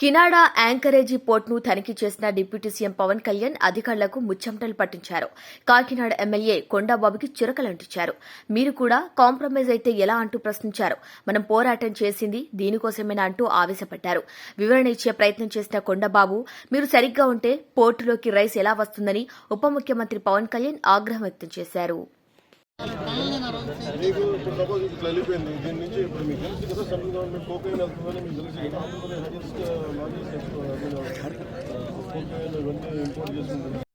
కినాడా యాంకరేజీ పోర్ట్ను తనిఖీ చేసిన deputy CM Pawan Kalyan అధికారులకు ముచ్చెమటలు పట్టించారు. కాకినాడ ఎమ్మెల్యే కొండాబాబుకి చిరకలంటించారు. మీరు కూడా కాంప్రమైజ్ అయితే ఎలా అంటూ ప్రశ్నించారు. మనం పోరాటం చేసింది దీనికోసమేనా అంటూ ఆవేశపడ్డారు. వివరణ ఇచ్చే ప్రయత్నం చేసిన కొండబాబు మీరు సరిగ్గా ఉంటే పోర్టులోకి రైస్ ఎలా వస్తుందని ఉప ముఖ్యమంత్రి పవన్ కళ్యాణ్ ఆగ్రహం వ్యక్తం చేశారు. మీకు ఇప్పుడు సపోజ్ ఇట్లా వెళ్ళిపోయింది దీని నుంచి ఇప్పుడు మీకు తెలుసు కదా సెంట్రల్ గవర్నమెంట్ కోకైన్ వెళ్తుందని మీకు తెలుసు కదా ఆంధ్రప్రదేశ్ హైయెస్ట్ కోకైన్ ఇవన్నీ ఇంపోర్ట్ చేసుకుంటుంది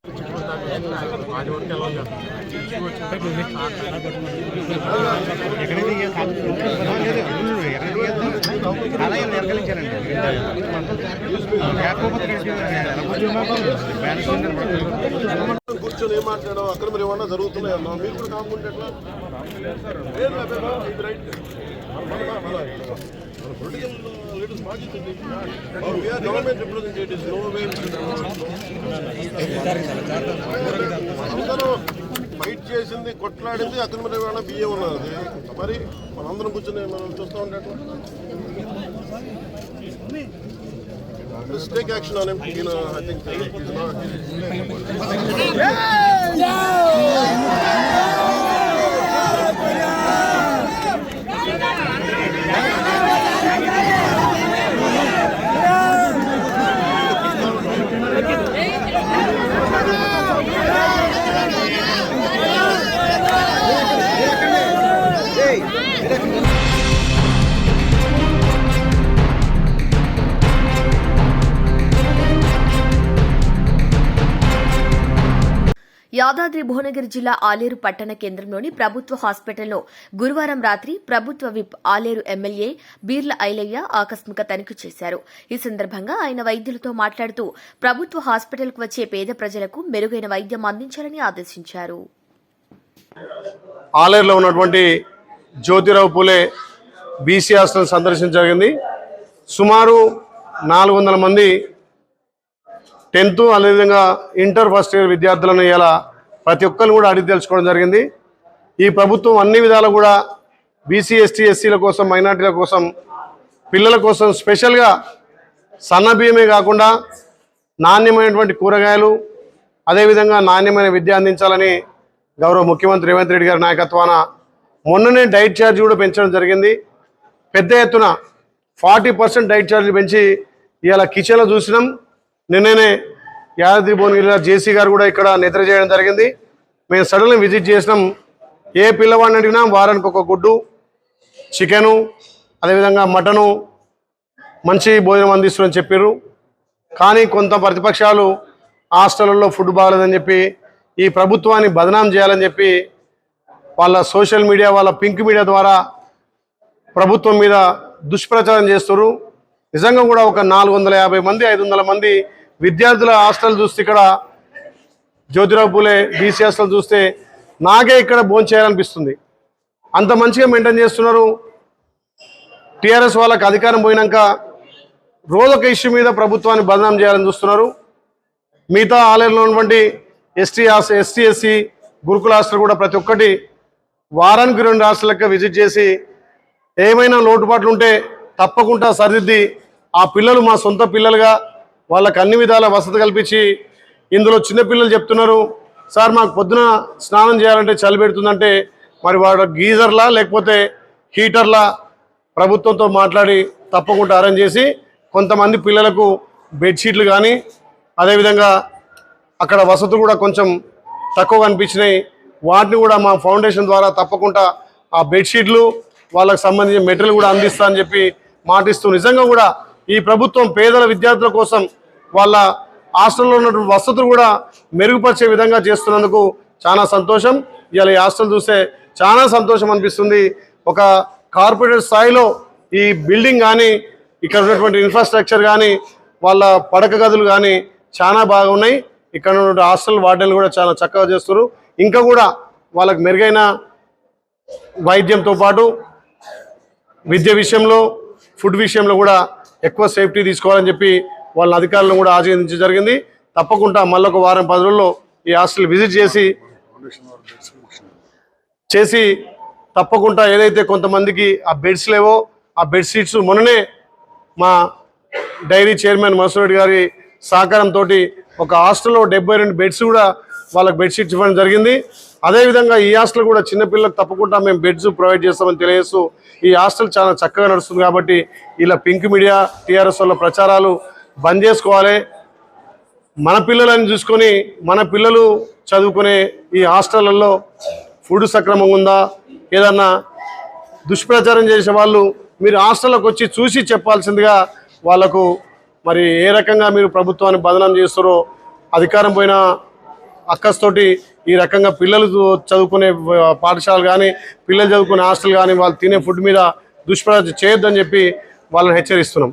కూర్చొని ఏం మాట్లాడడం? అక్కడ మరి ఏమన్నా జరుగుతున్నాయి అమ్మా మీరు కూడా కాముకుంటే ఎట్లా? లేదు right government representatives no way అందరూ ఫైట్ చేసింది కొట్లాడింది అక్కడ మరి బిఏ బియ్యం ఉన్నది మరి మనందరం కూర్చొని మనం చూస్తూ ఉంటే Let's take action on him. You know, I think uh, he's not. Yadadri Bhuvanagiri జిల్లా ఆలేరు పట్టణ కేంద్రంలోని ప్రభుత్వ హాస్పిటల్లో గురువారం రాత్రి ప్రభుత్వ విప్ ఆలేరు ఎమ్మెల్యే బీర్ల ఐలయ్య ఆకస్మిక తనిఖీ చేశారు. ఈ సందర్భంగా ఆయన వైద్యులతో మాట్లాడుతూ ప్రభుత్వ హాస్పిటల్కు వచ్చే పేద ప్రజలకు మెరుగైన వైద్యం అందించాలని ఆదేశించారు. ఆలేరులో ఉన్నటువంటి జ్యోతిరావు పూలే బీసీ హాస్టల్ సందర్శించగింది జరిగింది. సుమారు నాలుగు వందల మంది టెన్త్ అదేవిధంగా ఇంటర్ ఫస్ట్ ఇయర్ విద్యార్థులను ఇలా ప్రతి ఒక్కరిని కూడా అడిగి తెలుసుకోవడం జరిగింది. ఈ ప్రభుత్వం అన్ని విధాలు కూడా బీసీ ఎస్టీ ఎస్సీల కోసం మైనార్టీల కోసం పిల్లల కోసం స్పెషల్గా సన్న బియ్యమే కాకుండా నాణ్యమైనటువంటి కూరగాయలు అదేవిధంగా నాణ్యమైన విద్య అందించాలని గౌరవ ముఖ్యమంత్రి రేవంత్ రెడ్డి గారి నాయకత్వాన మొన్ననే డైట్ ఛార్జ్ కూడా పెంచడం జరిగింది. పెద్ద ఎత్తున ఫార్టీ పర్సెంట్ డైట్ ఛార్జ్ పెంచి ఇవాళ కిచెన్లో చూసినాం. నిన్ననే యాదాద్రి భువనగిరి జేసీ గారు కూడా ఇక్కడ నిద్ర చేయడం జరిగింది. మేము సడన్గా విజిట్ చేసినాం. ఏ పిల్లవాడిని అడిగినా వారానికి ఒక గుడ్డు చికెను అదేవిధంగా మటను మంచి భోజనం అందిస్తుందని చెప్పారు కానీ కొంత ప్రతిపక్షాలు హాస్టళ్ళలో ఫుడ్ బాగలేదని చెప్పి ఈ ప్రభుత్వాన్ని బదనాం చేయాలని చెప్పి వాళ్ళ సోషల్ మీడియా వాళ్ళ పింక్ మీడియా ద్వారా ప్రభుత్వం మీద దుష్ప్రచారం చేస్తారు నిజంగా కూడా ఒక నాలుగు వందల యాభై మంది ఐదు వందల మంది విద్యార్థుల హాస్టల్ చూస్తే ఇక్కడ జ్యోతిరావు పూలే బీసీ హాస్టల్ చూస్తే నాకే ఇక్కడ భోంచేయాలనిపిస్తుంది అంత మంచిగా మెయింటైన్ చేస్తున్నారు. టీఆర్ఎస్ వాళ్ళకి అధికారం పోయినాక రోజొక ఇష్యూ మీద ప్రభుత్వాన్ని బదనాం చేయాలని చూస్తున్నారు. మిగతా ఆలయంలో ఉన్నటువంటి ఎస్టీ ఎస్టీ ఎస్సీ గురుకుల హాస్టల్ కూడా ప్రతి ఒక్కటి వారానికి రెండు హాస్టల్ విజిట్ చేసి ఏమైనా లోటుపాట్లు ఉంటే తప్పకుండా సరిదిద్ది ఆ పిల్లలు మా సొంత పిల్లలుగా వాళ్ళకి అన్ని విధాల వసతి కల్పించి ఇందులో చిన్నపిల్లలు చెప్తున్నారు. సార్ మాకు పొద్దున స్నానం చేయాలంటే చలి పెడుతుందంటే మరి వాడు గీజర్లా లేకపోతే హీటర్లా ప్రభుత్వంతో మాట్లాడి తప్పకుండా అరేంజ్ చేసి కొంతమంది పిల్లలకు బెడ్షీట్లు కానీ అదేవిధంగా అక్కడ వసతులు కూడా కొంచెం తక్కువ కనిపించినాయి వాటిని కూడా మా ఫౌండేషన్ ద్వారా తప్పకుండా ఆ బెడ్షీట్లు వాళ్ళకు సంబంధించిన మెటీరియల్ కూడా అందిస్తా అని చెప్పి మాటిస్తూ నిజంగా కూడా ఈ ప్రభుత్వం పేదల విద్యార్థుల కోసం వాళ్ళ హాస్టల్లో ఉన్నటువంటి వసతులు కూడా మెరుగుపరిచే విధంగా చేస్తున్నందుకు చాలా సంతోషం. ఇవాళ ఈ హాస్టల్ చూస్తే చాలా సంతోషం అనిపిస్తుంది. ఒక కార్పొరేట్ స్థాయిలో ఈ బిల్డింగ్ కానీ ఇక్కడ ఉన్నటువంటి ఇన్ఫ్రాస్ట్రక్చర్ కానీ వాళ్ళ పడక గదులు కానీ చాలా బాగున్నాయి. ఇక్కడ ఉన్న హాస్టల్ వార్డెన్లు కూడా చాలా చక్కగా చేస్తారు ఇంకా కూడా వాళ్ళకి మెరుగైన వైద్యంతో పాటు విద్య విషయంలో ఫుడ్ విషయంలో కూడా ఎక్కువ సేఫ్టీ తీసుకోవాలని చెప్పి వాళ్ళ అధికారులను కూడా ఆచరించడం జరిగింది. తప్పకుండా మళ్ళొక వారం పది రోజుల్లో ఈ హాస్టల్ విజిట్ చేసి చేసి తప్పకుండా ఏదైతే కొంతమందికి ఆ బెడ్స్ లేవో ఆ బెడ్ షీట్స్ మొన్ననే మా డైరీ చైర్మన్ మసూర్ గారి సహకారంతో ఒక హాస్టల్లో డెబ్బై రెండు బెడ్స్ కూడా వాళ్ళకి బెడ్షీట్స్ ఇవ్వడం జరిగింది. అదేవిధంగా ఈ హాస్టల్ కూడా చిన్నపిల్లలకు తప్పకుండా మేము బెడ్స్ ప్రొవైడ్ చేస్తామని తెలియజేస్తూ ఈ హాస్టల్ చాలా చక్కగా నడుస్తుంది కాబట్టి ఇలా పింక్ మీడియా టీఆర్ఎస్ వాళ్ళ ప్రచారాలు బంద్ చేసుకోవాలి. మన పిల్లలని చూసుకొని మన పిల్లలు చదువుకునే ఈ హాస్టళ్ళలో ఫుడ్ సక్రమంగా ఉందా? ఏదన్నా దుష్ప్రచారం చేసే వాళ్ళు మీరు హాస్టల్లోకి వచ్చి చూసి చెప్పాల్సిందిగా వాళ్ళకు మరి ఏ రకంగా మీరు ప్రభుత్వాన్ని బదనం చేస్తారో అధికారం పోయిన అక్కస్తోటి ఈ రకంగా పిల్లలు చదువుకునే పాఠశాల కానీ పిల్లలు చదువుకునే హాస్టల్ కానీ వాళ్ళు తినే ఫుడ్ మీద దుష్ప్రచారం చేయొద్దని చెప్పి వాళ్ళని హెచ్చరిస్తున్నాం.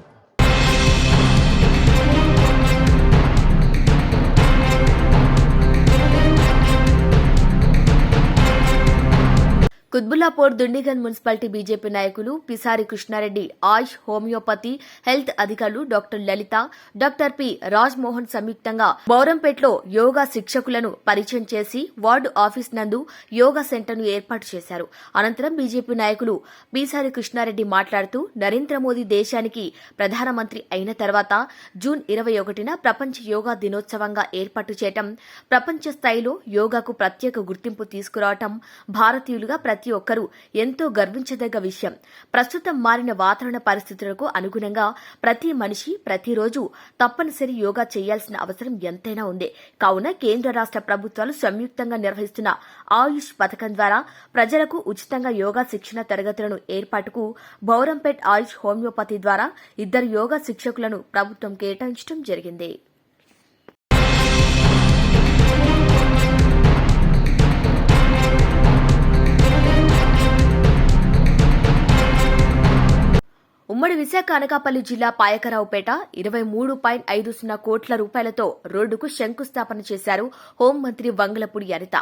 కుత్బుల్లాపూర్ దుండిగన్ మున్సిపాలిటీ బీజేపీ నాయకులు పిసారి కృష్ణారెడ్డి ఆయుష్ హోమియోపతి హెల్త్ అధికారులు doctor Lalitha doctor P Rajmohan సంయుక్తంగా బౌరంపేటలో యోగా శిక్షకులను పరిచయం చేసి వార్డు ఆఫీస్ నందు యోగా సెంటర్ను ఏర్పాటు చేశారు. అనంతరం బీజేపీ నాయకులు పిసారి కృష్ణారెడ్డి మాట్లాడుతూ నరేంద్ర మోదీ దేశానికి ప్రధానమంత్రి అయిన తర్వాత జూన్ ఇరవై ఒకటిన ప్రపంచ యోగా దినోత్సవంగా ఏర్పాటు చేయటం ప్రపంచ స్థాయిలో యోగాకు ప్రత్యేక గుర్తింపు తీసుకురావటం భారతీయులుగా ప్రతి ప్రతి ఒక్కరూ ఎంతో గర్వించదగ్గ విషయం. ప్రస్తుతం మారిన వాతావరణ పరిస్థితులకు అనుగుణంగా ప్రతి మనిషి ప్రతిరోజు తప్పనిసరి యోగా చేయాల్సిన అవసరం ఎంతైనా ఉంది కావున కేంద్ర రాష్ట్ర ప్రభుత్వాలు సంయుక్తంగా నిర్వహిస్తున్న ఆయుష్ పథకం ద్వారా ప్రజలకు ఉచితంగా యోగా శిక్షణ తరగతులను ఏర్పాటుకు బౌరంపేట్ ఆయుష్ హోమియోపతి ద్వారా ఇద్దరు యోగా శిక్షకులను ప్రభుత్వం కేటాయించడం జరిగింది. ఉమ్మడి విశాఖ అనకాపల్లి జిల్లా పాయకరావుపేట ఇరవై మూడు పాయింట్ ఐదు సున్నా కోట్ల రూపాయలతో రోడ్డుకు శంకుస్థాపన చేశారు హోంమంత్రి వంగలపూడి అనిత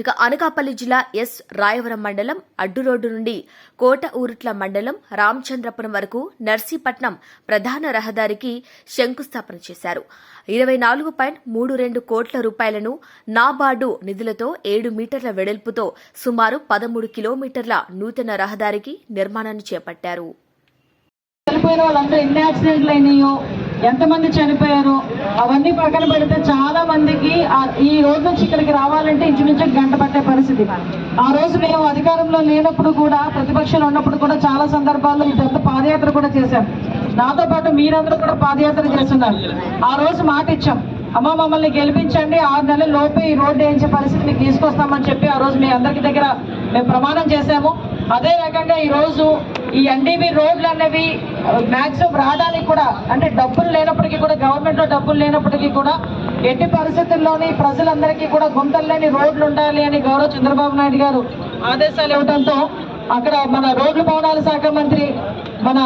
ఇక అనకాపల్లి జిల్లా ఎస్ రాయవరం మండలం అడ్డు రోడ్డు నుండి కోట ఊరుట్ల మండలం రామచంద్రపురం వరకు నర్సీపట్నం ప్రధాన రహదారికి శంకుస్థాపన చేశారు. ఇరవై నాలుగు పాయింట్ మూడు రెండు కోట్ల రూపాయలను నాబార్డు నిధులతో ఏడు మీటర్ల వెడల్పుతో సుమారు పదమూడు కిలోమీటర్ల నూతన రహదారికి నిర్మాణాన్ని చేపట్టారు. చనిపోయిన వాళ్ళందరూ ఎన్ని యాక్సిడెంట్లు అయినాయో ఎంతమంది చనిపోయారు అవన్నీ పక్కన పెడితే చాలా మందికి ఈ రోజు నుంచి ఇక్కడికి రావాలంటే ఇంచుమించు గంట పట్టే పరిస్థితి. ఆ రోజు మేము అధికారంలో లేనప్పుడు కూడా ప్రతిపక్షంలో ఉన్నప్పుడు కూడా చాలా సందర్భాల్లో ఈ పెద్ద పాదయాత్ర కూడా చేశాం. నాతో పాటు మీరందరూ కూడా పాదయాత్ర చేస్తున్నారు. ఆ రోజు మాట ఇచ్చాం. అమ్మ మమ్మల్ని గెలిపించండి. ఆరు నెలల లోపే ఈ రోడ్డు వేయించే పరిస్థితి మీకు తీసుకొస్తామని చెప్పి ఆ రోజు మీ అందరికీ దగ్గర మేము ప్రమాణం చేశాము. అదే రకంగా ఈరోజు ఈ ఎన్డీబీ రోడ్లు అనేవి మ్యాక్సిమం రావడానికి కూడా అంటే డబ్బులు లేనప్పటికీ కూడా గవర్నమెంట్లో డబ్బులు లేనప్పటికీ కూడా ఎట్టి పరిస్థితుల్లోని ప్రజలందరికీ కూడా గుంతలు లేని రోడ్లు ఉండాలి అని గౌరవ చంద్రబాబు నాయుడు గారు ఆదేశాలు ఇవ్వడంతో అక్కడ మన రోడ్లు భవనాల శాఖ మంత్రి మన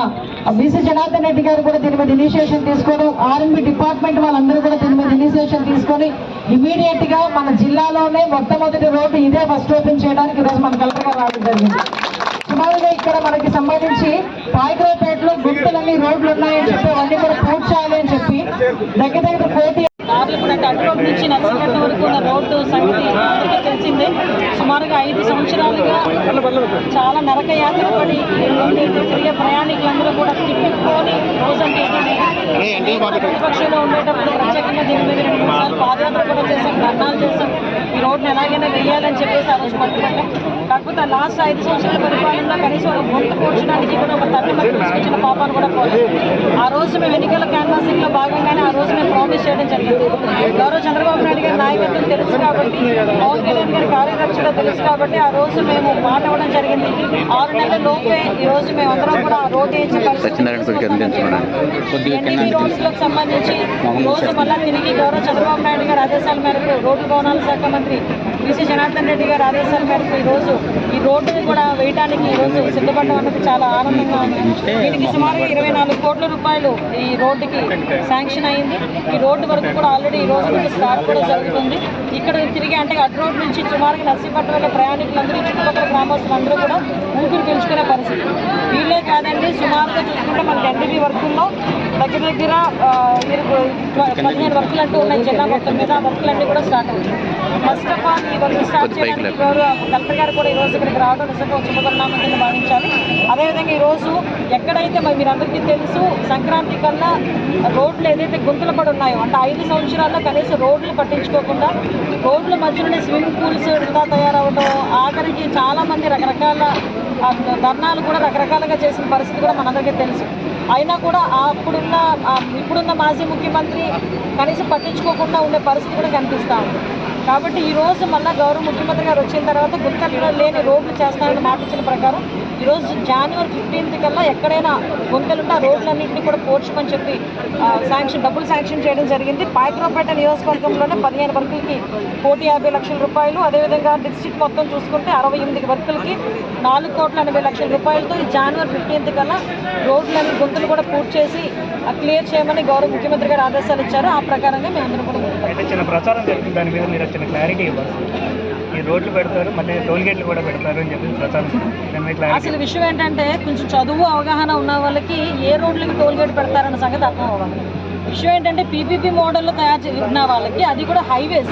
బీసీ జనార్దన్ రెడ్డి గారు కూడా దీని మీద ఇనిషియేషన్ తీసుకొని ఆర్ఎంబి డిపార్ట్మెంట్ వాళ్ళందరూ కూడా దీని మీద ఇనిషియేషన్ తీసుకొని ఇమీడియట్గా మన జిల్లాలోనే మొట్టమొదటి రోడ్డు ఇదే ఫస్ట్ ఓపెన్ చేయడానికి ఈరోజు మన కలెక్టర్ రావడం జరిగింది. సుమారుగా ఇక్కడ మనకి సంబంధించి పాయకరావుపేటలో గుంతలన్నీ రోడ్లు ఉన్నాయని చెప్పి అవన్నీ కూడా పూర్తి అని చెప్పి దగ్గర దగ్గర కోటి దారులు కూడా అటు రోడ్ నుంచి నర్సీపట్నం వరకు ఉన్న రోడ్డు సంగతి అందరికీ తెలిసిందే. సుమారుగా ఐదు సంవత్సరాలుగా చాలా నరక యాత్ర పడి తిరిగే ప్రయాణికులందరూ కూడా తిట్టుకొని రోజంటే ప్రతిపక్షంలో ఉండేటప్పుడు ప్రత్యేకంగా దీని మీద రెండు మూడు సార్లు పాదయాత్ర కూడా చేశాం ధర్నాలు చేశాం. ఈ రోడ్డుని ఎలాగైనా వెయ్యాలని చెప్పేసి ఆ రోజు పట్టుబట్టాం. కాకపోతే లాస్ట్ ఐదు సంవత్సరాల పరిపాలనలో కనీసం ఒక గుంట కూర్చడానికి కూడా ఒక తల్లి మనకి తీసుకొచ్చిన పాపాలు కూడా పోలేదు. ఆ రోజు మేము ఎన్నికల క్యాన్వాసింగ్లో భాగంగానే ఆ రోజు మేము ప్రామిస్ చేయడం జరిగింది. గౌరవ చంద్రబాబు నాయుడు గారి నాయకత్వం తెలుసు కాబట్టి పవన్ కళ్యాణ్ గారి కార్యదర్శిగా తెలుసు కాబట్టి ఆ రోజు మేము మాట ఇవ్వడం జరిగింది. ఆరు నెలల లోపే ఈ రోజు మేము అందరం కూడా వేయించే పరిస్థితి ఎన్డీపీ రోడ్స్లకు సంబంధించి రోజు మళ్ళా తిరిగి గౌరవ చంద్రబాబు నాయుడు గారి ఆదేశాల మేరకు రోడ్డు భవనాల శాఖ మంత్రి బీసీ జనార్దన్ రెడ్డి గారి ఆదేశాల మేరకు ఈ రోజు ఈ రోడ్డుని కూడా వేయడానికి ఈ రోజు సిద్ధపడడం అన్నది చాలా ఆనందంగా ఉంది. దీనికి సుమారు ఇరవై నాలుగు కోట్ల రూపాయలు ఈ రోడ్డుకి శాంక్షన్ అయింది. ఈ రోడ్డు వరకు కూడా ఆల్రెడీ ఈ రోజు నుంచి స్టార్ట్ కూడా జరుగుతుంది. ఇక్కడ తిరిగి అంటే అటు రోడ్ నుంచి సుమారుగా నర్సీపట్నం వెళ్ళే ప్రయాణికులందరూ చుట్టుపక్కల గ్రామస్తులు అందరూ కూడా ఊపిరి పీల్చుకునే పరిస్థితి. వీళ్ళే కాదండి సుమారుగా చూసుకుంటే మన ఎన్డీబీ వర్కుల్లో దగ్గర దగ్గర పదిహేను వర్కులు అంటూ ఉన్నాయి జిల్లా మొత్తం మీద. ఆ వర్కులన్నీ కూడా స్టార్ట్ అవుతాయి ఫస్ట్ ఆఫ్ ఆల్ ఈ వర్క్ స్టార్ట్ చేయడానికి ఈరోజు కలెక్టర్ గారు కూడా ఈ రోజు ఇక్కడికి రావడం నిజంగా శుభపరిణామం కింద భావించాలి. అదేవిధంగా ఈ రోజు ఎక్కడైతే మరి మీరందరికీ తెలుసు సంక్రాంతి కన్నా రోడ్లు ఏదైతే గుంతలు పడి ఉన్నాయో అంటే ఐదు సంవత్సరాల్లో కనీసం రోడ్లు పట్టించుకోకుండా రోడ్ల మధ్యలోనే స్విమ్మింగ్ పూల్స్ ఇలా తయారవడం ఆఖరికి చాలామంది రకరకాల ధర్నాలు కూడా రకరకాలుగా చేసిన పరిస్థితి కూడా మనందరికీ తెలుసు. అయినా కూడా అప్పుడున్న ఇప్పుడున్న మాజీ ముఖ్యమంత్రి కనీసం పట్టించుకోకుండా ఉండే పరిస్థితి కూడా కనిపిస్తూ ఉంది. కాబట్టి ఈ రోజు మళ్ళా గౌరవ ముఖ్యమంత్రి గారు వచ్చిన తర్వాత గుంతలు లేని రోడ్లు చేస్తానని మాట ఇచ్చిన ప్రకారం ఈరోజు జనవరి ఫిఫ్టీన్త్ కల్లా ఎక్కడైనా గుంతలుంటే ఆ రోడ్లన్నింటినీ కూడా పోడ్చమని చెప్పి శాంక్షన్ డబ్బులు శాంక్షన్ చేయడం జరిగింది. పాయక్రోపేట నియోజకవర్గంలోనే పదిహేను వర్కులకి కోటి యాభై లక్షల రూపాయలు అదేవిధంగా డిస్ట్రిక్ట్ మొత్తం చూసుకుంటే అరవై ఎనిమిది వర్కులకి నాలుగు కోట్ల ఎనభై లక్షల రూపాయలతో ఈ జనవరి ఫిఫ్టీన్త్ కల్లా రోడ్లన్నీ గుంతలు కూడా పూర్తి చేసి ఆ, క్లియర్ చేయమని గౌరవ ముఖ్యమంత్రి గారు ఆదేశాలు ఇచ్చారు. ఆ ప్రకారంగా మేము అందరం కూడా చిన్న ప్రచారం జరిగింది. దాని మీద మీరు చిన్న క్లారిటీ ఇవ్వాలి. ఈ రోడ్లు పెడతారు మళ్ళీ టోల్ గేట్లు కూడా పెడతారు అని చెప్పి ప్రచారం అసలు విషయం ఏంటంటే కొంచెం చదువు అవగాహన ఉన్న వాళ్ళకి ఏ రోడ్లకి టోల్ గేట్ పెడతారన్న సంగతి అర్థం అవ్వాలి విషయం ఏంటంటే పీపీపీ మోడల్లో తయారు చేసిన వాళ్ళకి అది కూడా హైవేస్.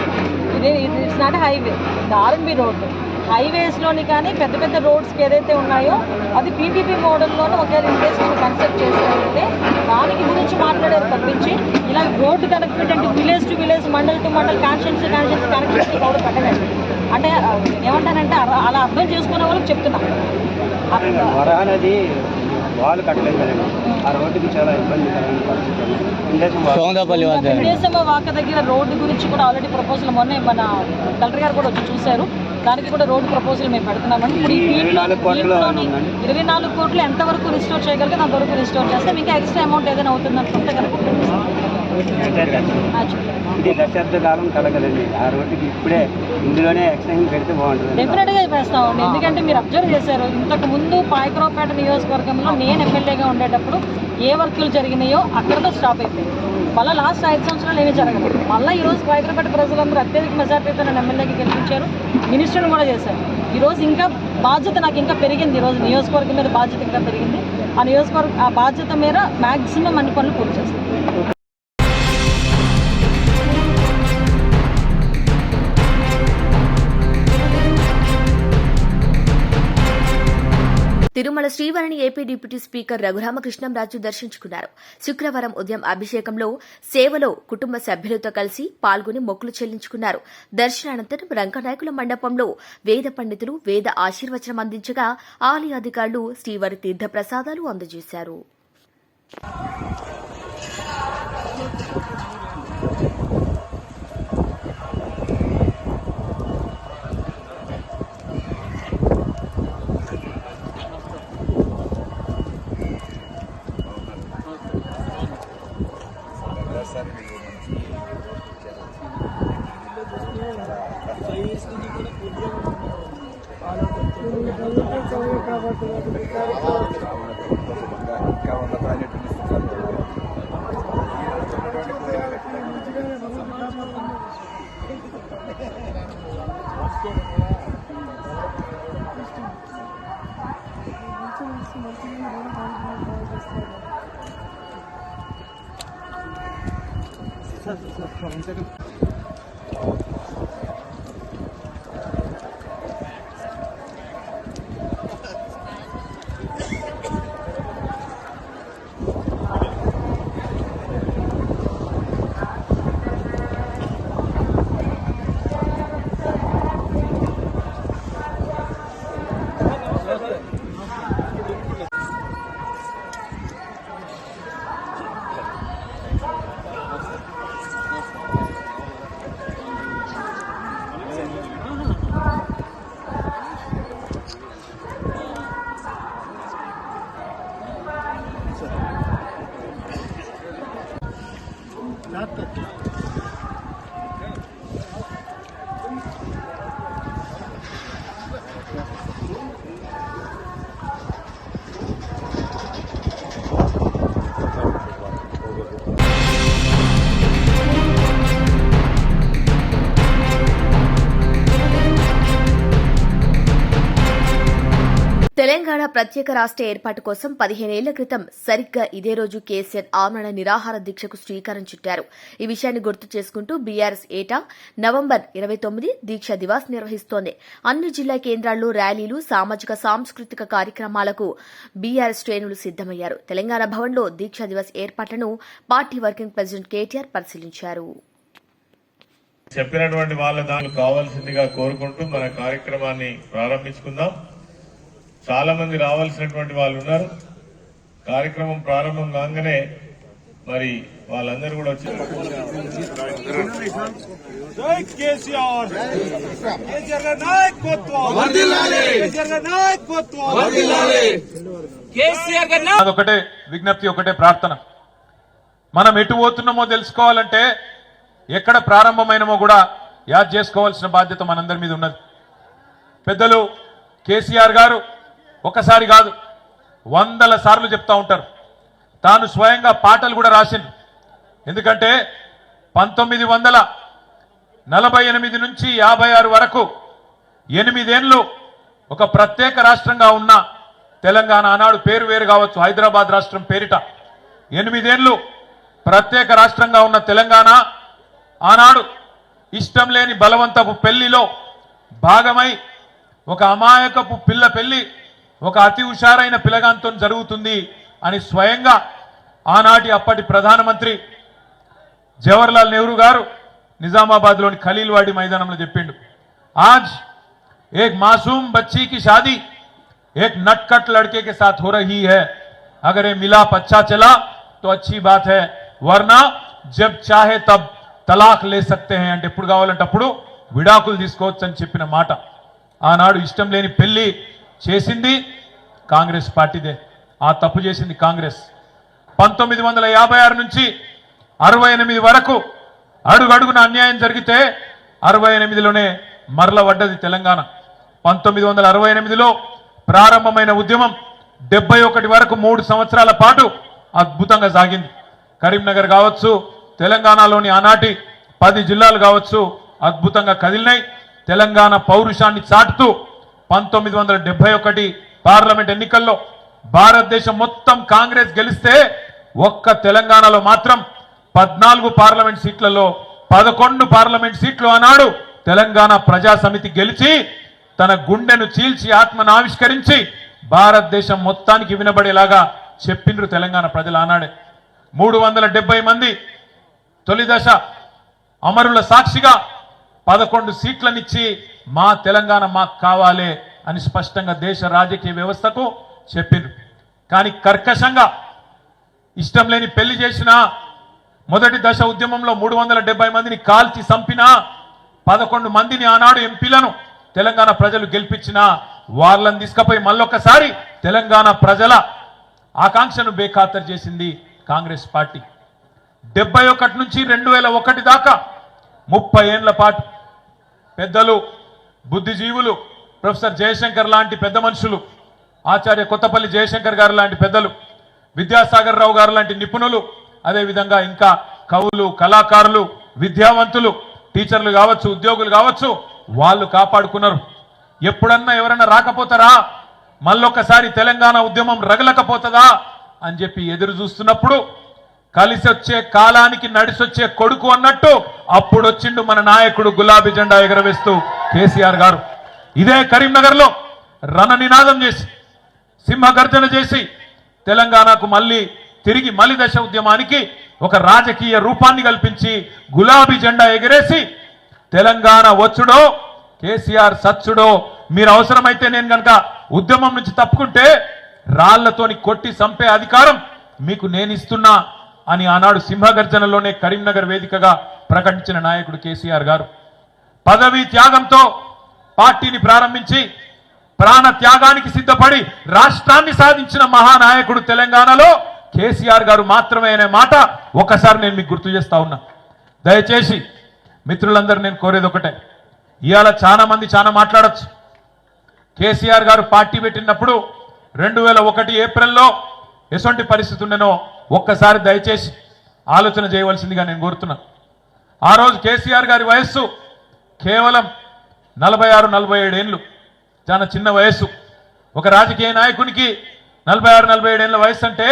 ఇది it's not highway RNB road. హైవేస్లోని కానీ పెద్ద పెద్ద రోడ్స్కి ఏదైతే ఉన్నాయో అది పీపీపీ మోడల్లోనే ఒకవేళ ఇండస్ట్రీ కన్సెప్ట్ చేసినట్లయితే దానికి గురించి మాట్లాడేది తప్పించి ఇలా రోడ్డు కనెక్టివిటీ అంటే village to village mandal to mandal conscience conscience connectivity కూడా పెట్టలేదు అంటే ఏమంటానంటే అలా- అలా అర్థం చేసుకునే వాళ్ళకి చెప్తున్నా. వాళ్ళు కట్టలేదు కదండి. ఆ రోడ్డుకి చాలా ఇబ్బందికరమైన పరిస్థితి ఉంది. ఇండస్ట్రీ సోమదాపల్లి విదేశమ వాక దగ్గర రోడ్డు గురించి కూడా ఆల్రెడీ ప్రపోజల్ మొన్నే మన కలెక్టర్ గారు కూడా వచ్చి చూశారు. దానికి కూడా రోడ్డు ప్రపోజల్ మేము పెడుతున్నామండి. ఇప్పుడు ఈ ఇరవై నాలుగు కోట్ల ఎంతవరకు రిస్టోర్ చేయగలిగితే అంతవరకు రిస్టోర్ చేస్తాం ఇంకా ఎక్స్ట్రా అమౌంట్ ఏదైనా అవుతుంది అనుకుంటే కనుక. ఇది దశాబ్ద కాలం ఆ రోడ్డుకి ఇప్పుడే ఇందులోనే ఎక్స్టెన్షన్ పెడితే బాగుంటుంది డెఫినెట్గా వేస్తామండి ఎందుకంటే మీరు అబ్జర్వ్ చేశారు. ఇంతకు ముందు పాయకరావుపేట నియోజకవర్గంలో నేను ఎమ్మెల్యేగా ఉండేటప్పుడు ఏ వర్కులు జరిగినాయో అక్కడతో స్టాప్ అయిపోయింది. మళ్ళీ లాస్ట్ ఐదు సంవత్సరాలు ఏమీ జరగలేదు. మళ్ళీ ఈ రోజు ప్రజలందరూ అత్యధిక మెజార్టీతో నన్ను ఎమ్మెల్యేకి గెలిపించారు. మినిస్టర్ని కూడా చేశారు. ఈరోజు ఇంకా బాధ్యత నాకు ఇంకా పెరిగింది. ఈరోజు నియోజకవర్గం మీద బాధ్యత ఇంకా పెరిగింది. ఆ నియోజకవర్గ ఆ బాధ్యత మీద మ్యాక్సిమం అన్ని పనులు పూర్తి చేస్తాను తిరుమల శ్రీవారిని ఏపీ డిప్యూటీ స్పీకర్ రఘురామకృష్ణంరాజు దర్శించుకున్నారు. శుక్రవారం ఉదయం అభిషేకంలో సేవలో కుటుంబ సభ్యులతో కలిసి పాల్గొని మొక్కులు చెల్లించుకున్నారు. దర్శనానంతరం రంగనాయకుల మండపంలో వేద పండితులు వేద ఆశీర్వచనం అందించగా ఆలయ అధికారులు శ్రీవారి తీర్థ ప్రసాదాలు అందజేశారు. తెలంగాణ ప్రత్యేక రాష్ట్ర ఏర్పాటు కోసం పదిహేనేళ్ళ క్రితం సరిగ్గా ఇదే రోజు కేసీఆర్ ఆమరణ నిరాహార దీక్షకు శ్రీకారం చుట్టారు. ఈ విషయాన్ని గుర్తు చేసుకుంటూ బీఆర్ఎస్ ఏటా నవంబర్ ఇరవై తొమ్మిది దీక్ష దివాస్ నిర్వహిస్తోంది. అన్ని జిల్లా కేంద్రాల్లో ర్యాలీలు సామాజిక సాంస్కృతిక కార్యక్రమాలకు బీఆర్ఎస్ శ్రేణులు సిద్దమయ్యారు తెలంగాణ భవన్లో దీక్షా దివాస్ ఏర్పాట్లను పార్టీ వర్కింగ్ ప్రెసిడెంట్ కేటీఆర్ పరిశీలించారు. చెప్పినటువంటి వాళ్ళ దానికి కావాల్సిందిగా కోరుకుంటూ మన కార్యక్రమాన్ని ప్రారంభించుకుందాం. చాలా మంది రావాల్సినటువంటి వాళ్ళు ఉన్నారు. కార్యక్రమం ప్రారంభం కాగానే మరి వాళ్ళందరూ కూడా వచ్చి జై కేసీఆర్. కేసీఆర్ గారి నాయకత్వం. కేసీఆర్ గారి నాయకత్వం. కేసీఆర్ గారి అదొకటే విజ్ఞప్తి ఒకటే ప్రార్థన. మనం ఎటు పోతున్నామో తెలుసుకోవాలంటే ఎక్కడ ప్రారంభమైనమో కూడా యాద్ చేసుకోవాల్సిన బాధ్యత మనందరి మీద ఉన్నది. పెద్దలు కేసీఆర్ గారు ఒకసారి కాదు వందల సార్లు చెప్తా ఉంటారు. తాను స్వయంగా పాటలు కూడా రాసిండు ఎందుకంటే పంతొమ్మిది వందల నలభై ఎనిమిది నుంచి యాభై ఆరు వరకు ఎనిమిదేళ్ళు ఒక ప్రత్యేక రాష్ట్రంగా ఉన్న తెలంగాణ ఆనాడు పేరు వేరు కావచ్చు హైదరాబాద్ రాష్ట్రం పేరిట. ఎనిమిదేళ్ళు ప్రత్యేక రాష్ట్రంగా ఉన్న తెలంగాణ ఆనాడు ఇష్టం లేని బలవంతపు పెళ్ళిలో భాగమై ఒక అమాయకపు పిల్ల పెళ్ళి ఒక అతి హుషారైన పిలగాంతో జరుగుతుంది అని స్వయంగా ఆనాటి అప్పటి ప్రధానమంత్రి జవహర్లాల్ నెహ్రూ గారు నిజామాబాద్లోని ఖలీల్వాడి మైదానంలో చెప్పిండు ఆజ్ एक मासूम बच्ची की शादी एक नटखट लड़के के साथ हो रही है अगर ये मिलाप अच्छा चला तो अच्छी बात है वरना जब चाहे तब తలాక్ లే సక్తే హే అంటే ఎప్పుడు కావాలంటే అప్పుడు విడాకులు తీసుకోవచ్చు అని చెప్పిన మాట ఆనాడు ఇష్టం లేని పెళ్లి చేసింది కాంగ్రెస్ పార్టీదే. ఆ తప్పు చేసింది కాంగ్రెస్. పంతొమ్మిది వందల యాభై ఆరు నుంచి అరవై ఎనిమిది వరకు అడుగడుగున అన్యాయం జరిగితే అరవై ఎనిమిదిలోనే మరల పడ్డది తెలంగాణ. పంతొమ్మిది వందల అరవై ఎనిమిదిలో ప్రారంభమైన ఉద్యమం డెబ్బై ఒకటి వరకు మూడు సంవత్సరాల పాటు అద్భుతంగా సాగింది. కరీంనగర్ కావచ్చు తెలంగాణలోని ఆనాటి పది జిల్లాలు కావచ్చు అద్భుతంగా కదిలినాయి. తెలంగాణ పౌరుషాన్ని చాటుతూ పంతొమ్మిది వందల డెబ్బై ఒకటి పార్లమెంట్ ఎన్నికల్లో భారతదేశం మొత్తం కాంగ్రెస్ గెలిస్తే ఒక్క తెలంగాణలో మాత్రం పద్నాలుగు పార్లమెంట్ సీట్లలో పదకొండు పార్లమెంట్ సీట్లు ఆనాడు తెలంగాణ ప్రజా సమితి గెలిచి తన గుండెను చీల్చి ఆత్మను ఆవిష్కరించి భారతదేశం మొత్తానికి వినబడేలాగా చెప్పిండ్రు తెలంగాణ ప్రజలు ఆనాడే. మూడు వందల డెబ్బై మంది తొలి దశ అమరుల సాక్షిగా పదకొండు సీట్లనిచ్చి మా తెలంగాణ మాకు కావాలి అని స్పష్టంగా దేశ రాజకీయ వ్యవస్థకు చెప్పిండ్రు. కానీ కర్కశంగా ఇష్టం లేని పెళ్ళి చేసిన మొదటి దశ ఉద్యమంలో మూడు వందల మందిని కాల్చి చంపిన పదకొండు మందిని ఆనాడు ఎంపీలను తెలంగాణ ప్రజలు గెలిపించిన వాళ్ళని తీసుకపోయి మళ్ళొకసారి తెలంగాణ ప్రజల ఆకాంక్షను బేఖాతరు చేసింది కాంగ్రెస్ పార్టీ. డెబ్బై ఒకటి నుంచి రెండు వేల ఒకటి దాకా ముప్పై ఏండ్ల పాటు పెద్దలు బుద్ధిజీవులు ప్రొఫెసర్ జయశంకర్ లాంటి పెద్ద మనుషులు ఆచార్య కొత్తపల్లి జయశంకర్ గారు లాంటి పెద్దలు విద్యాసాగర్ రావు గారు లాంటి నిపుణులు అదేవిధంగా ఇంకా కవులు కళాకారులు విద్యావంతులు టీచర్లు కావచ్చు ఉద్యోగులు కావచ్చు వాళ్ళు కాపాడుకున్నారు. ఎప్పుడన్నా ఎవరన్నా రాకపోతారా? మళ్ళొక్కసారి తెలంగాణ ఉద్యమం రగలకపోతుందా? అని చెప్పి ఎదురు చూస్తున్నప్పుడు కలిసి వచ్చే కాలానికి నడిసొచ్చే కొడుకు అన్నట్టు అప్పుడు వచ్చిండు మన నాయకుడు గులాబీ జెండా ఎగరవేస్తూ కేసీఆర్ గారు ఇదే కరీంనగర్లో రణ నినాదం చేసి సింహ గర్జన చేసి తెలంగాణకు మళ్ళీ తిరిగి మలి దశ ఉద్యమానికి ఒక రాజకీయ రూపాన్ని కల్పించి గులాబీ జెండా ఎగరేసి తెలంగాణ వచ్చుడో కేసీఆర్ సచ్చుడో మీరు అవసరమైతే నేను కనుక ఉద్యమం నుంచి తప్పుకుంటే రాళ్ళతోని కొట్టి చంపే అధికారం మీకు నేను ఇస్తున్నా అని ఆనాడు సింహగర్జనలోనే కరీంనగర్ వేదికగా ప్రకటించిన నాయకుడు కేసీఆర్ గారు. పదవీ త్యాగంతో పార్టీని ప్రారంభించి ప్రాణ త్యాగానికి సిద్ధపడి రాష్ట్రాన్ని సాధించిన మహానాయకుడు తెలంగాణలో కేసీఆర్ గారు మాత్రమే అనే మాట ఒకసారి నేను మీకు గుర్తు చేస్తా ఉన్నా. దయచేసి మిత్రులందరూ నేను కోరేది ఒకటే. ఇవాళ చాలా మంది చాలా మాట్లాడచ్చు. కేసీఆర్ గారు పార్టీ పెట్టినప్పుడు రెండు వేల ఒకటి ఏప్రిల్లో ఎటువంటి పరిస్థితి ఉండేనో ఒక్కసారి దయచేసి ఆలోచన చేయవలసిందిగా నేను కోరుతున్నా. ఆ రోజు కేసీఆర్ గారి వయస్సు కేవలం నలభై ఆరు నలభై ఏడేళ్ళు చాలా చిన్న వయస్సు. ఒక రాజకీయ నాయకునికి నలభై ఆరు నలభై ఏడేళ్ళ వయసు అంటే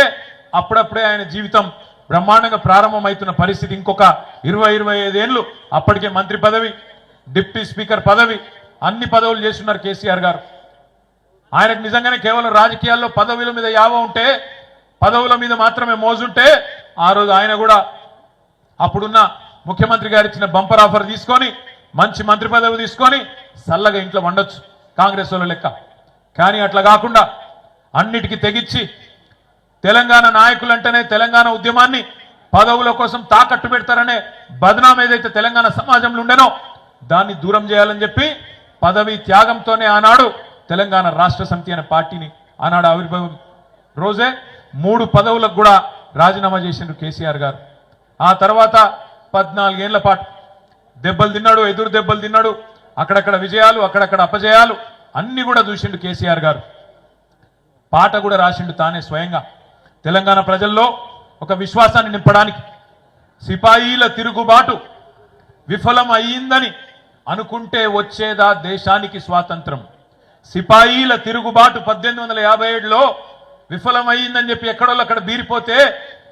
అప్పుడప్పుడే ఆయన జీవితం బ్రహ్మాండంగా ప్రారంభమవుతున్న పరిస్థితి. ఇంకొక ఇరవై ఇరవై ఐదేళ్ళు అప్పటికే మంత్రి పదవి డిప్యూటీ స్పీకర్ పదవి అన్ని పదవులు చేస్తున్నారు కేసీఆర్ గారు. ఆయనకు నిజంగానే కేవలం రాజకీయాల్లో పదవుల మీద యావ ఉంటే పదవుల మీద మాత్రమే మోజుంటే ఆ రోజు ఆయన కూడా అప్పుడున్న ముఖ్యమంత్రి గారు ఇచ్చిన బంపర్ ఆఫర్ తీసుకొని మంచి మంత్రి పదవి తీసుకొని చల్లగా ఇంట్లో వండొచ్చు కాంగ్రెస్ వాళ్ళ లెక్క. కానీ అట్లా కాకుండా అన్నిటికీ తెగిచ్చి తెలంగాణ నాయకులంటేనే తెలంగాణ ఉద్యమాన్ని పదవుల కోసం తాకట్టు పెడతారనే బదనాం ఏదైతే తెలంగాణ సమాజంలో ఉండేనో దాన్ని దూరం చేయాలని చెప్పి పదవి త్యాగంతోనే ఆనాడు తెలంగాణ రాష్ట్ర సమితి అనే పార్టీని ఆనాడు ఆవిర్భావం రోజే మూడు పదవులకు కూడా రాజీనామా చేసిండ్రు కేసీఆర్ గారు. ఆ తర్వాత పద్నాలుగేళ్ళ పాటు దెబ్బలు తిన్నాడు ఎదురు దెబ్బలు తిన్నాడు అక్కడక్కడ విజయాలు అక్కడక్కడ అపజయాలు అన్ని కూడా చూసిండు కేసీఆర్ గారు. పాట కూడా రాసిండు తానే స్వయంగా. తెలంగాణ ప్రజల్లో ఒక విశ్వాసాన్ని నింపడానికి సిపాయిల తిరుగుబాటు విఫలం అయ్యిందని అనుకుంటే వచ్చేదా దేశానికి స్వాతంత్రం? సిపాయిల తిరుగుబాటు పద్దెనిమిది వందల యాభై ఏడులో విఫలమయ్యిందని చెప్పి ఎక్కడోళ్ళు అక్కడ బీరిపోతే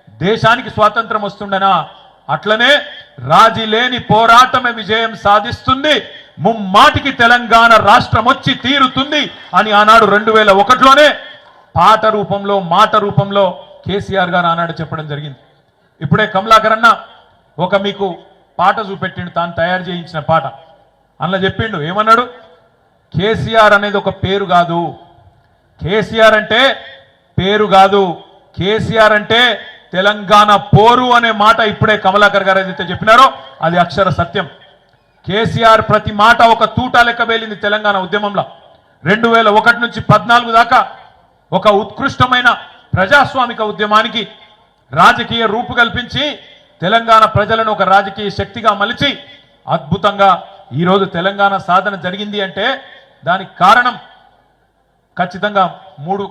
దేశానికి స్వాతంత్రం వస్తుండనా? అట్లనే రాజీ లేని పోరాటమే విజయం సాధిస్తుంది. ముమ్మాటికి తెలంగాణ రాష్ట్రం వచ్చి తీరుతుంది అని ఆనాడు రెండు వేల ఒకటిలోనే పాట రూపంలో మాట రూపంలో కేసీఆర్ గారు ఆనాడు చెప్పడం జరిగింది. ఇప్పుడే కమలాకర్ అన్న ఒక మీకు పాట చూపెట్టిండు తాను తయారు చేయించిన పాట. అందులో చెప్పిండు ఏమన్నాడు? కేసీఆర్ అనేది ఒక పేరు కాదు. కేసీఆర్ అంటే పేరు కాదు. కేసీఆర్ అంటే తెలంగాణ పోరు అనే మాట ఇప్పుడే కమలాకర్ గారు ఏదైతే చెప్పినారో అది అక్షర సత్యం. కేసీఆర్ ప్రతి మాట ఒక తూటా లెక్క వేలింది తెలంగాణ ఉద్యమంలో. రెండు వేల ఒకటి నుంచి పద్నాలుగు దాకా ఒక ఉత్కృష్టమైన ప్రజాస్వామిక ఉద్యమానికి రాజకీయ రూపు కల్పించి తెలంగాణ ప్రజలను ఒక రాజకీయ శక్తిగా మలిచి అద్భుతంగా ఈరోజు తెలంగాణ సాధన జరిగింది అంటే దానికి కారణం ఖచ్చితంగా మూడు.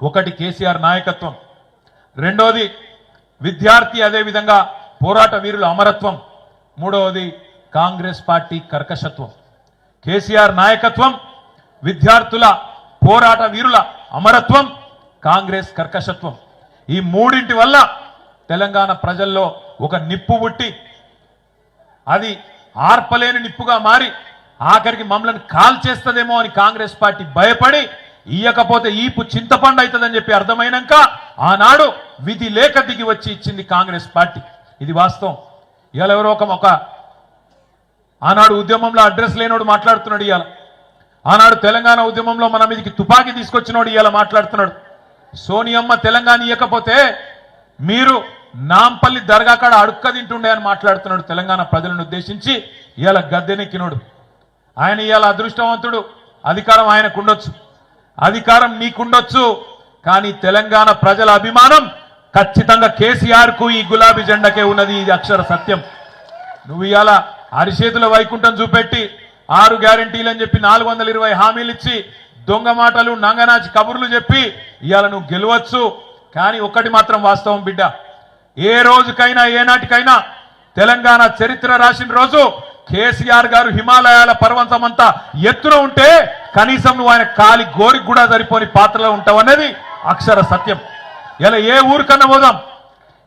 ఒకటి కేసీఆర్ నాయకత్వం. రెండోది విద్యార్థి అదేవిధంగా పోరాట వీరుల అమరత్వం. మూడవది కాంగ్రెస్ పార్టీ కర్కశత్వం. కేసీఆర్ నాయకత్వం విద్యార్థుల పోరాట వీరుల అమరత్వం కాంగ్రెస్ కర్కశత్వం. ఈ మూడింటి వల్ల తెలంగాణ ప్రజల్లో ఒక నిప్పు పుట్టి అది ఆర్పలేని నిప్పుగా మారి ఆఖరికి మమ్మల్ని కాల్ చేస్తుందేమో అని కాంగ్రెస్ పార్టీ భయపడి ఇయ్యకపోతే ఈపు చింతపండు అవుతుందని చెప్పి అర్థమైనాక ఆనాడు విధి లేక దిగి వచ్చి ఇచ్చింది కాంగ్రెస్ పార్టీ. ఇది వాస్తవం. ఇవాళ ఎవరో ఒక ఒక ఆనాడు ఉద్యమంలో అడ్రస్ లేనోడు మాట్లాడుతున్నాడు ఇవాళ. ఆనాడు తెలంగాణ ఉద్యమంలో మన మీదకి తుపాకీ తీసుకొచ్చినోడు ఇవాళ మాట్లాడుతున్నాడు. సోనియమ్మ తెలంగాణ ఇవ్వకపోతే మీరు నాంపల్లి దర్గా కాడ అడుక్క తింటుండే అని మాట్లాడుతున్నాడు తెలంగాణ ప్రజలను ఉద్దేశించి ఇవాళ గద్దెనెక్కినోడు. ఆయన ఇవాళ అదృష్టవంతుడు. అధికారం ఆయనకుండొచ్చు. అధికారం నీకుండొచ్చు కానీ తెలంగాణ ప్రజల అభిమానం ఖచ్చితంగా కేసీఆర్కు ఈ గులాబీ జెండకే ఉన్నది ఇది అక్షర సత్యం. నువ్వు ఇవాళ అరిచేతుల వైకుంఠం చూపెట్టి ఆరు గ్యారంటీలు అని చెప్పి నాలుగు వందల ఇరవై హామీలు ఇచ్చి దొంగ మాటలు నంగనాచి కబుర్లు చెప్పి ఇవాళ నువ్వు గెలవచ్చు. కానీ ఒక్కటి మాత్రం వాస్తవం బిడ్డ ఏ రోజుకైనా ఏనాటికైనా తెలంగాణ చరిత్ర రాసిన రోజు కేసీఆర్ గారు హిమాలయాల పర్వతం అంతా ఎత్తున ఉంటే కనీసం నువ్వు ఆయన కాలి గోరికి కూడా సరిపోని పాత్రలో ఉంటావు అనేది అక్షర సత్యం. ఇలా ఏ ఊరికన్నా పోదాం?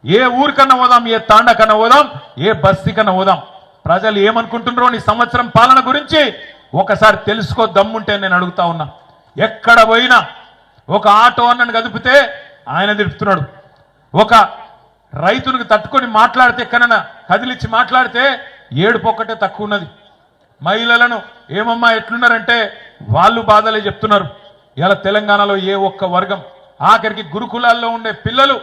ఏ ఊరికన్నా పోదాం? ఏ తాండకన్నా పోదాం? ఏ బస్తీ కన్నా పోదాం? ప్రజలు ఏమనుకుంటున్నారో నీ సంవత్సరం పాలన గురించి ఒకసారి తెలుసుకో దమ్ముంటే నేను అడుగుతా ఉన్నా. ఎక్కడ పోయినా ఒక ఆటో అన్నను కదిపితే ఆయన తిప్పుతున్నాడు ఒక రైతునికి తట్టుకొని మాట్లాడితే ఎక్కడన్నా కదిలిచ్చి మాట్లాడితే ఏడుపు ఒక్కటే తక్కువ ఉన్నది. మహిళలను ఏమమ్మా ఎట్లున్నారంటే వాళ్ళు బాధలే చెప్తున్నారు. ఇలా తెలంగాణలో ఏ ఒక్క వర్గం ఆఖరికి గురుకులాల్లో ఉండే పిల్లలు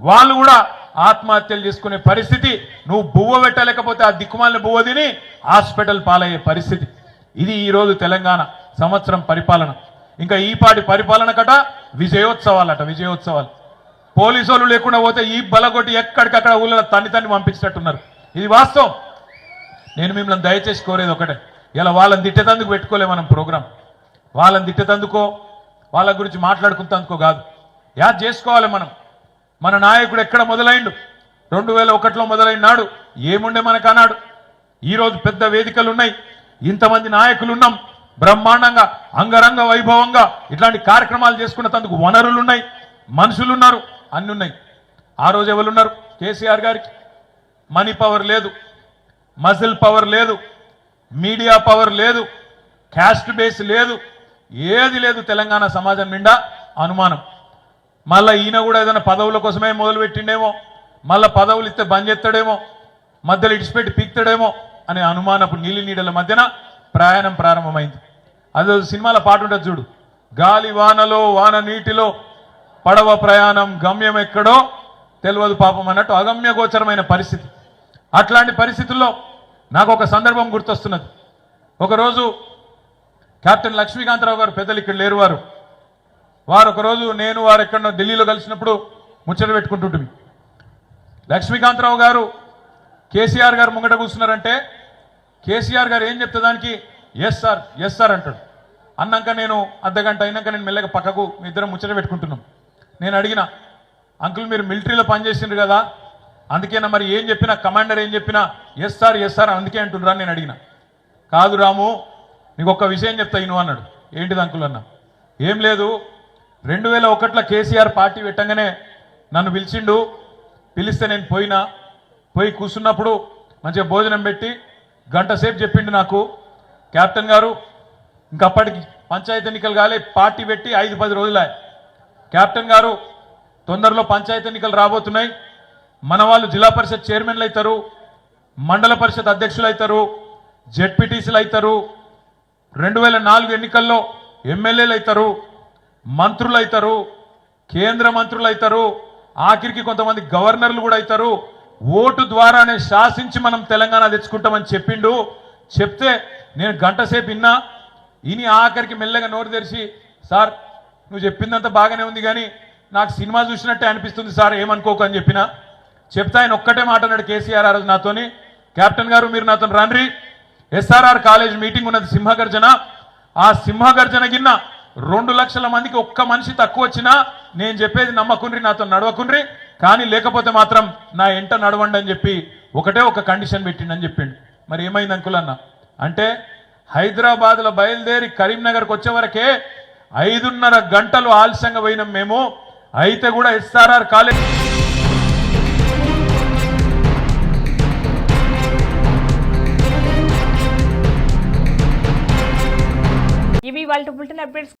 వాళ్ళు కూడా ఆత్మహత్యలు చేసుకునే పరిస్థితి నువ్వు బువ్వ పెట్టలేకపోతే ఆ దిక్కుమాలిన బువ్వ తిని హాస్పిటల్ పాలయ్యే పరిస్థితి. ఇది ఈరోజు తెలంగాణ సంవత్సరం పరిపాలన. ఇంకా ఈపాటి పరిపాలన కట విజయోత్సవాలట విజయోత్సవాలు. పోలీసు వాళ్ళు లేకుండా పోతే ఈ బలగొట్టి ఎక్కడికక్కడ ఊళ్ళో తన్ని తన్ని పంపించినట్టున్నారు. ఇది వాస్తవం. నేను మిమ్మల్ని దయచేసి కోరేది ఒకటే. ఇలా వాళ్ళని తిట్టేతందుకు పెట్టుకోలే మనం ప్రోగ్రాం. వాళ్ళని తిట్టేతందుకో వాళ్ళ గురించి మాట్లాడుకుంటందుకో కాదు. యాద్ చేసుకోవాలి మనం. మన నాయకుడు ఎక్కడ మొదలైండు? రెండు వేల ఒకటిలో మొదలైనాడు ఏముండే మనకు అన్నాడు ఈరోజు పెద్ద వేదికలు ఉన్నాయి ఇంతమంది నాయకులు ఉన్నాం బ్రహ్మాండంగా అంగరంగ వైభవంగా ఇట్లాంటి కార్యక్రమాలు చేసుకున్నందుకు వనరులు ఉన్నాయి మనుషులు ఉన్నారు అన్ని ఉన్నాయి ఆ రోజు ఎవరున్నారు? కేసీఆర్ గారికి. మనీ పవర్ లేదు. మజిల్ పవర్ లేదు. మీడియా పవర్ లేదు. క్యాస్ట్ బేస్ లేదు. ఏది లేదు తెలంగాణ సమాజం నిండా అనుమానం. మళ్ళా ఈయన కూడా ఏదైనా పదవుల కోసమే మొదలుపెట్టిండేమో మళ్ళీ పదవులు ఇస్తే బంద్ చేస్తాడేమో మధ్యలో ఇడిచిపెట్టి పీక్తాడేమో అనే అనుమానపు నీలి నీడల మధ్యన ప్రయాణం ప్రారంభమైంది. అదే సినిమాల పాట ఉంటుంది చూడు గాలి వానలో వాన నీటిలో పడవ ప్రయాణం గమ్యం ఎక్కడో తెలియదు పాపం అన్నట్టు అగమ్య గోచరమైన పరిస్థితి. అట్లాంటి పరిస్థితుల్లో నాకు ఒక సందర్భం గుర్తొస్తున్నది. ఒకరోజు కెప్టెన్ లక్ష్మీకాంతరావు గారు పెద్దలు ఇక్కడ లేరు వారు. వారు ఒకరోజు నేను వారు ఎక్కడో ఢిల్లీలో కలిసినప్పుడు ముచ్చట పెట్టుకుంటుంటుంది లక్ష్మీకాంతరావు గారు కేసీఆర్ గారు ముంగట కూర్చున్నారంటే కేసీఆర్ గారు ఏం చెప్తే దానికి ఎస్ సార్ ఎస్ సార్ అంటాడు. అన్నాక నేను అర్ధగంట అయినాక నేను మెల్లగా పక్కకు మీ ఇద్దరం ముచ్చట పెట్టుకుంటున్నాం. నేను అడిగిన అంకుల్ మీరు మిలిటరీలో పనిచేసిండ్రు కదా? అందుకేనా మరి ఏం చెప్పినా కమాండర్ ఏం చెప్పినా ఎస్ సార్ ఎస్ సార్ అందుకే అంటుండ్రా అని నేను అడిగిన. కాదు రాము నీకు ఒక్క విషయం చెప్తా ఇను అన్నాడు. ఏంటిది అంకుల్ అన్న? ఏం లేదు. రెండు వేల ఒకటిలో కేసీఆర్ పార్టీ పెట్టంగానే నన్ను పిలిచిండు. పిలిస్తే నేను పోయినా. పోయి కూర్చున్నప్పుడు మంచిగా భోజనం పెట్టి గంట సేపు చెప్పిండు నాకు. కెప్టెన్ గారు ఇంకప్పటికి పంచాయతీ ఎన్నికలు కాలే పార్టీ పెట్టి ఐదు పది రోజులే. కెప్టెన్ గారు తొందరలో పంచాయతీ ఎన్నికలు రాబోతున్నాయి. మన వాళ్ళు జిల్లా పరిషత్ చైర్మన్లు అవుతారు. మండల పరిషత్ అధ్యక్షులు అవుతారు. జెడ్పీటీసీలు అవుతారు. రెండు వేల నాలుగు ఎన్నికల్లో ఎమ్మెల్యేలు అవుతారు మంత్రులు అవుతారు కేంద్ర మంత్రులు అవుతారు ఆఖరికి కొంతమంది గవర్నర్లు కూడా అవుతారు ఓటు ద్వారానే శాసించి మనం తెలంగాణ తెచ్చుకుంటామని చెప్పిండు. చెప్తే నేను గంట సేపు విన్నా. ఇని ఆఖరికి మెల్లగా నోరు తెరిచి సార్ నువ్వు చెప్పిందంతా బాగానే ఉంది కానీ నాకు సినిమా చూసినట్టే అనిపిస్తుంది సార్ ఏమనుకోకు అని చెప్పిన. చెప్తే ఆయన ఒక్కటే మాట అన్నాడు కేసీఆర్ ఆ రోజు నాతోని. కెప్టెన్ గారు మీరు నాతో రండి ఎస్ఆర్ఆర్ కాలేజ్ మీటింగ్ ఉన్నది సింహగర్జన. ఆ సింహగర్జన గిన్న రెండు లక్షల మందికి ఒక్క మనిషి తక్కువ వచ్చినా నేను చెప్పేది నమ్మకుండ్రి నాతో నడవకుండ్రి. కానీ లేకపోతే మాత్రం నా ఎంట నడవండి అని చెప్పి ఒకటే ఒక కండిషన్ పెట్టిండని చెప్పిండు. మరి ఏమైంది అంకుల్ అన్న? అంటే హైదరాబాద్లో బయలుదేరి కరీంనగర్కి వచ్చే వరకే ఐదున్నర గంటలు ఆలస్యంగా పోయినాం మేము. అయితే కూడా ఎస్ఆర్ఆర్ కాలేజ్ ఇవి వాళ్ళ బులెటిన్ అప్డేట్స్